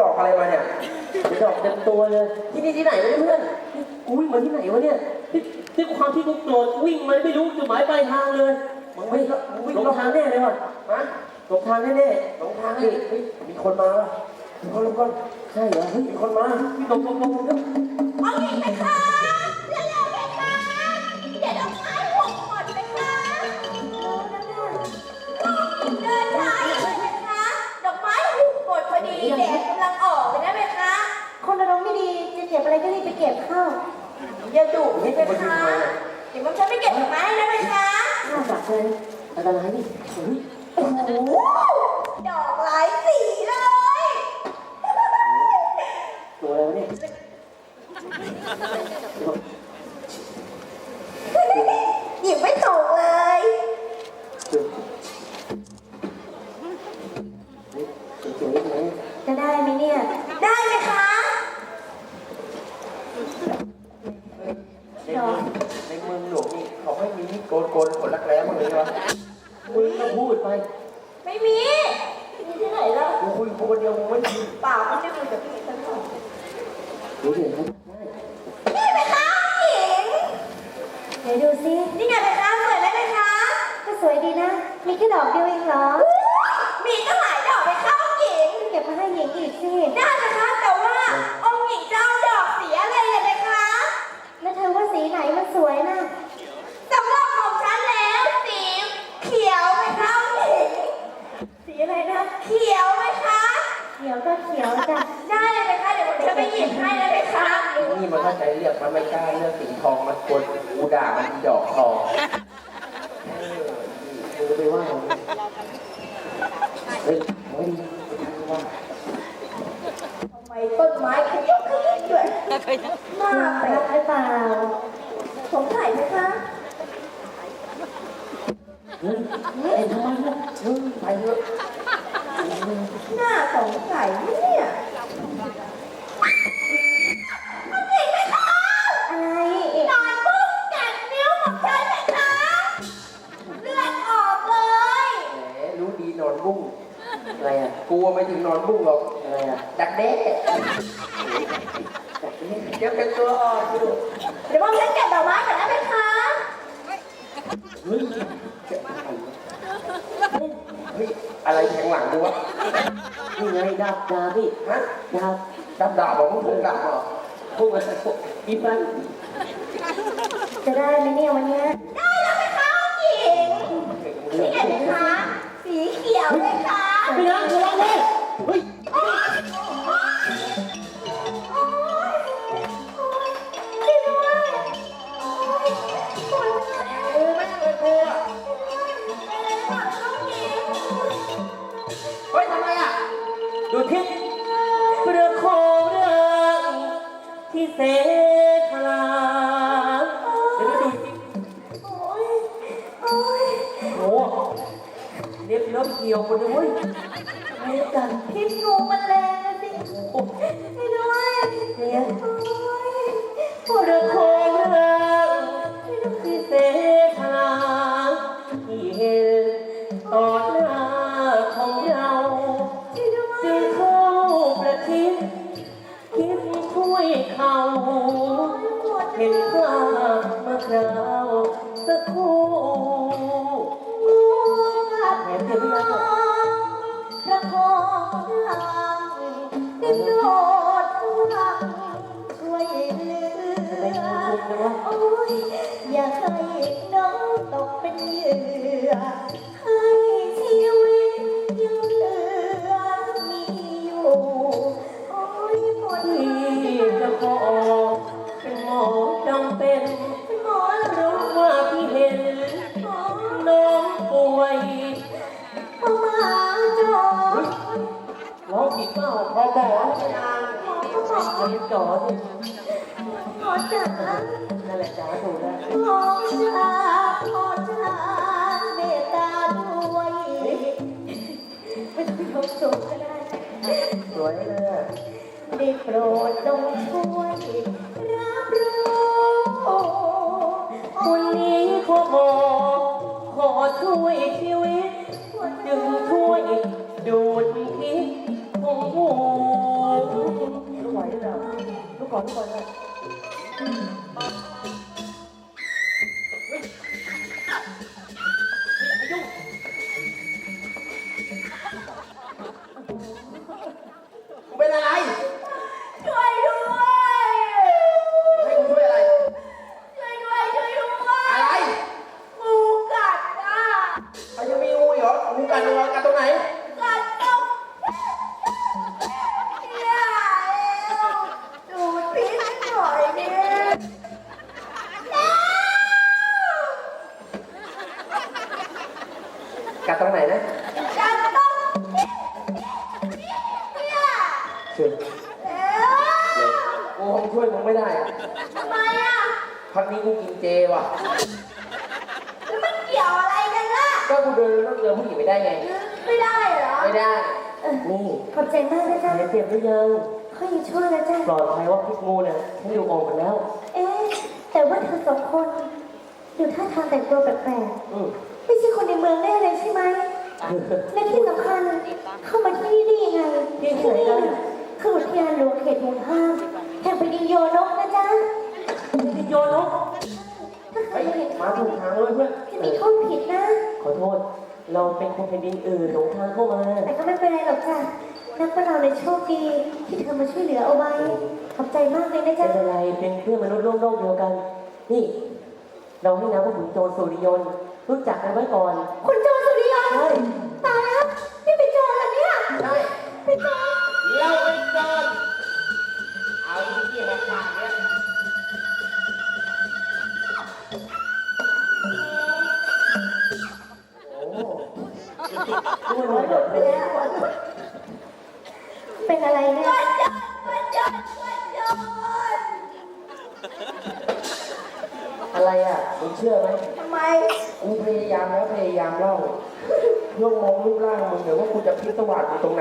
ดอกอะไรมาเนี่ยเป็นดอกเต็มตัวเลย ที่นี่ที่ไหนวะเนี่ยเพื่อนกูวิ่งมาที่ไหนวะเนี่ยที่ที่ความที่กูโกรธวิ่งมาไม่รู้จุดหมายปลายทางเลยมึงวิ่งแล้วมึงวิ่งหลงแล้วทางแน่เลยว่ะฮะหลงทางแน่หลงทางนี่เฮ้ยมีคนมาว่ะมีคนลงก่อนๆใช่เหรอเฮ้ยมีคนมาหลงหลงหลงหลงเอาอีกไหมคะ เลยเบคะ เดี๋ยวมันจะไม่เก็บดอกไม้ให้นะเบคะข้าวจักเลยอันตรายนี่โอ้โหดอกหลายสีเลย ตัวอะไรวะเนี่ย หยิบไม่ถูกเลย เจอเฮ้ยเจ๋งๆเลย จะได้ไหมเนี่ย ได้ไหมคะ ในเมืองในเมืองหลวงนี่เขาไม่มีโกนโกนขนรักแร้บ้างเลยวะ มึงก็พูดไป ไม่มีมีที่ไหนล่ะ กูคุยกูคนเดียวกูไม่มี เปล่าไม่ได้คุยกับพี่สักหน่อย รู้เห็นไหมได้ นี่ไหมคะหญิง ไหน ดูซินี่ไงไหมคะสวยไหมไหมคะก็สวยดีนะ มีแค่ดอกเดียวเองเหรอ มีตั้งหลายดอกไหมคะองค์หญิงเก็บมาให้หญิงอีกสิได้นะคะ แต่ว่าองค์หญิงจะเอาดอกสีอะไรเลยไหมคะ แล้วเธอว่าสีไหนมันสวยนะสำหรับของฉันแล้วสีเขียวไหมคะองค์หญิงสีอะไรนะ เขียวไหมคะ เขียวก็เขียวจ้ะได้เลยไหมคะเดี๋ยวผมจะไปหยิบให้เลย ไหมคะนี่มันเข้าใจเรียกมันไม่กล้าเรื่องสีทองมันควรกูด่ามันอีดอกทองมึงจะไปว่าเขาเฮ้ยเอาไว้ดีว่าทำไมต้นไม้ขยุกขยิบด้วยน่าน่าแปลรักกหรือเปล่าสงสัยไหมคะเฮ้ยเอ็นทำไมเนี่ยเฮ้ยไปเถอะน่าสงสัยไหมเนี่ย เด้เดี๋ยวเป็นตัวอ่อนอยู่เดี๋ยวผมฉันเก็บดอกไม้ก่อนนะไหมคะเฮ้ยเฮ้ยอะไรแทงหลังกูวะนี่ไงดาบดาบพี่ฮะดาบดับดาบบอกมึงถูกดับเหรอพวกมันพวกมีฟันจะได้ไหมเนี่ยวันเนี้ยได้แล้วไหมคะองค์หญิงนี่เห็นไหมคะสีเขียวเลยค่ะไม่นะระวังเลยเฮ้ยโอ๊ย รียนจอจ๋านั่นแหละจ้าถูกแล้วหมอจ๋าหมอจ๋าเมตตาด้วยไม่ต้องยกสูงก็ได้สวยเลยอะได้โปรดจงช่วยรับรู้วันนี้ขอบอกขอช่วยชีวิตจึงช่วยดูดพิษ ก่อน กันล่ะก็กูเดินรถเรือผู้หญิงไม่ได้ไง ไม่ได้เหรอไม่ได้นี่ขอบใจมากนะจ๊ะหายเจ็บหรือยังเขายังช่วยนะจ๊ะ ปลอดภัยว่าพิษงูเนี่ยฉันอยู่ออกมาแล้ว เอ๊ะแต่ว่าเธอสองคนดูท่าทางแต่งตัวแปลกอืมๆไม่ใช่คนในเมืองแน่เลยใช่ไหมและที่สำคัญเข้ามาที่นี่ได้ยังไงที่นี่น่ะคืออุทยานหลวงเขตห่วงห้ามแห่งแผ่นดินโยนกนะจ๊ะนี่โยนกถ้าใครเฮ้ย มาถูกทางเลยเพื่อนจะมีข้อผิดนะ ขอโทษ เราเป็นคนแผ่นดินอื่นหลงทางเข้ามา แต่ก็ไม่เป็นไรหรอกจ้ะนับว่าเราในโชคดีที่เธอมาช่วยเหลือเอาไว้ ขอบใจมากเลยนะไม่จ๊ะเป็นไร เป็นเพื่อนมนุษย์โลกโลกเดียวกัน นี่ เราให้นามว่าขุนโจรสุริยนต์รู้จักกันไว้ก่อน คุณโจ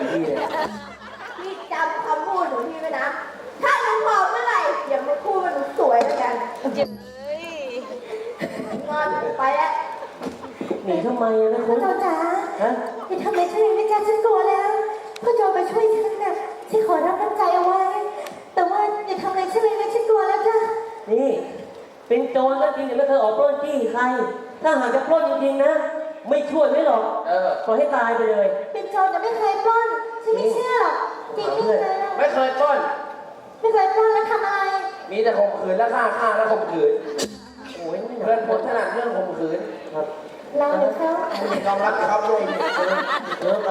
กูตรงไหนดีเนี่ยพี่จำคำพูดของพี่ไว้นะ ถ้าหนูพอเมื่อไหร่อย่ามาพูดว่าหนูสวยแล้วกันงอนไปแล้วหนีทำไมอะนะคุณเราจ๋าฮะอย่าทำอะไรฉันเลยนะจ๊ะฉันกลัวแล้วพ่อโจรมาช่วยฉันน่ะฉันขอรับน้ำใจเอาไว้ แต่ว่าอย่าทำอะไรฉันเลยนะฉันกลัวแล้วจ้ะนี่ เป็นโจรก็จริงแต่ไม่เคยออกปล้นจี้ใคร ถ้าหากจะปล้นจริงๆนะ ไม่ช่วยไม่หรอกเออ ปล่อยให้ตายไปเลย เป็นโจรแต่ไม่เคยปล้นฉันไม่เชื่อหรอกจริงไม่เคยไม่เคยปล้น ไม่เคยปล้นแล้วทำอะไรมีแต่ข่มขืนและฆ่าฆ่าและข่มขืน โอ้ยไม่หนัเพื่อกนผมถนัดเรื่องข่มขืนครับเราหรือเขาคุณยอมรับนะครับด้วยเนี่ยเยอะไป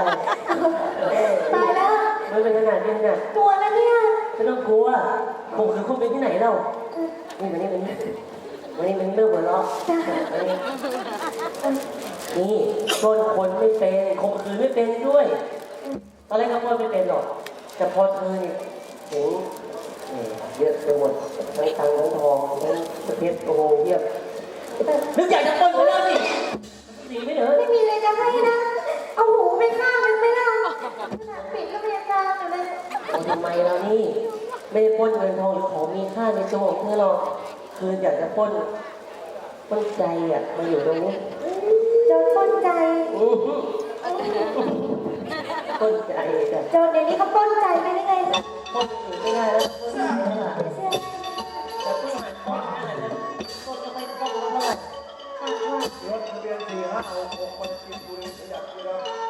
ตายแล้วไม่เป็นขนาดนี้นะกลัวแล้วเนี่ยไม่ต้องกลัวผมคือคุณเป็นที่ไหนเล่านี่มานี่มานี่มานี่มันเรื่องหัวเราะจ้ะมานี่ นี่ปล้นคนไม่เป็นข่มขืนไม่เป็นด้วยตอนแรกก็ปล้นไม่เป็นหรอก แต่พอเธอเนี่ยโหแหมเยอะไปหมดทั้งตังค์ทั้งทองทั้งเพชรโอ้โหเยียบนึกอยากจะปล้นไปแล้วสิสีไม่เหรอไม่มีอะไรจะให้นะ เอาหูไปฆ่ามันไม่ได้ขนาดปิดก็พยายามอยู่เลยเอาทำไมเรานี่ ไม่ได้ปล้นเงินทองหรือของมีค่าในตัวของเธอหรอกคืออยากจะปล้นปล้นใจอะมาอยู่ตรงนี้โจรปล้น จนใจจ้ะโจรเดี๋ยวนี้เขาปล้นใจไปได้ไงล่ะปล้นอื่นไม่ได้แล้วปล้นไม่ได้เชื่อแต่ผู้หารปล้นได้นะปล้นจะไม่ปล้นเท่าไหร่ปาว่ารถทะเบียนสี่ห้าหกหกคนกินบุรีขยับนะครับบ